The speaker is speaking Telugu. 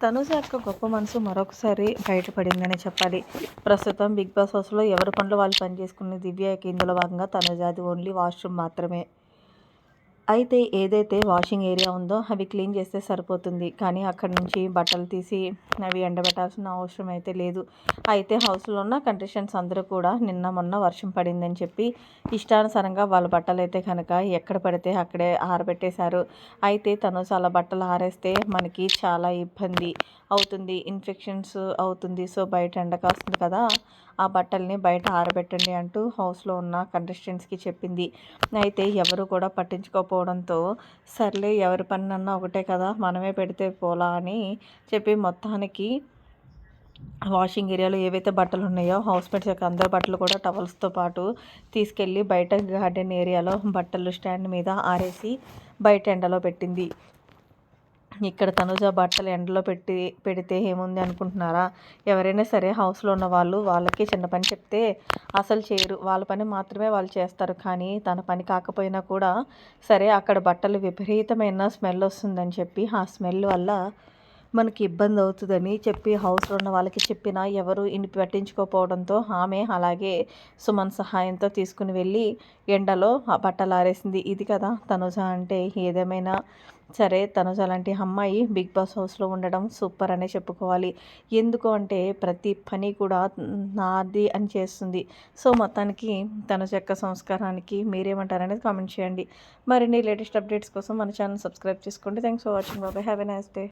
తనుజ యొక్క గొప్ప మనసు మరొకసారి బయటపడిందనే చెప్పాలి. ప్రస్తుతం బిగ్ బాస్ హౌస్లో ఎవరి పనులు వాళ్ళు పని చేసుకునే దివ్యకి ఇందులో భాగంగా తనుజాది ఓన్లీ వాష్రూమ్ మాత్రమే. అయితే ఏదైతే వాషింగ్ ఏరియా ఉందో అవి క్లీన్ చేస్తే సరిపోతుంది. కానీ అక్కడ నుంచి బట్టలు తీసి అవి ఎండబెట్టాల్సిన అవసరం అయితే లేదు. అయితే హౌస్లో ఉన్న కండిషన్స్ అందరూ కూడా నిన్న మొన్న వర్షం పడిందని చెప్పి ఇష్టానుసారంగా వాళ్ళ బట్టలు అయితే కనుక ఎక్కడ పడితే అక్కడే ఆరబెట్టేశారు. అయితే తను చాలా బట్టలు ఆరేస్తే మనకి చాలా ఇబ్బంది అవుతుంది. ఇన్ఫెక్షన్స్ అవుతుంది. సో బయట ఎండ కాస్తుంది కదా ఆ బట్టల్ని బయట ఆరబెట్టండి అంటూ హౌస్లో ఉన్న కంటెస్టెంట్స్కి చెప్పింది. అయితే ఎవరు కూడా లేకపోవడంతో సర్లే ఎవరి పనినన్నా ఒకటే కదా మనమే పెడితే పోలా అని చెప్పి మొత్తానికి వాషింగ్ ఏరియాలో ఏవైతే బట్టలు ఉన్నాయో హౌస్ మేట్స్ యొక్క అందరి బట్టలు కూడా టవల్స్తో పాటు తీసుకెళ్ళి బయట గార్డెన్ ఏరియాలో బట్టలు స్టాండ్ మీద ఆరేసి బయట ఎండలో పెట్టింది. ఇక్కడ తనుజ బట్టలు ఎండలో పెట్టి పెడితే ఏముంది అనుకుంటున్నారా? ఎవరైనా సరే హౌస్లో ఉన్న వాళ్ళు వాళ్ళకి చిన్న పని చెప్తే అసలు చేయరు. వాళ్ళ పని మాత్రమే వాళ్ళు చేస్తారు. కానీ తన పని కాకపోయినా కూడా సరే అక్కడ బట్టలు విపరీతమైన స్మెల్ వస్తుందని చెప్పి ఆ స్మెల్ వల్ల మనకి ఇబ్బంది అవుతుందని చెప్పి హౌస్లో ఉన్న వాళ్ళకి చెప్పినా ఎవరు ఇని పట్టించుకోకపోవడంతో ఆమె అలాగే సుమన్ సహాయంతో తీసుకుని వెళ్ళి ఎండలో బట్టలు ఆరేసింది. ఇది కదా తనుజ అంటే ఏదేమైనా సరే తనుజ లాంటి అమ్మాయి బిగ్ బాస్ హౌస్లో ఉండడం సూపర్ అనే చెప్పుకోవాలి. ఎందుకు అంటే ప్రతి పని కూడా నాది అని చేస్తుంది. సో మొత్తానికి తనుజ యొక్క సంస్కారానికి మీరేమంటారు అనేది కామెంట్ చేయండి. మరిన్ని లేటెస్ట్ అప్డేట్స్ కోసం మన ఛానల్ సబ్స్క్రైబ్ చేసుకోండి. థ్యాంక్స్ ఫర్ వాచింగ్ బాబాయ్. Have a nice day.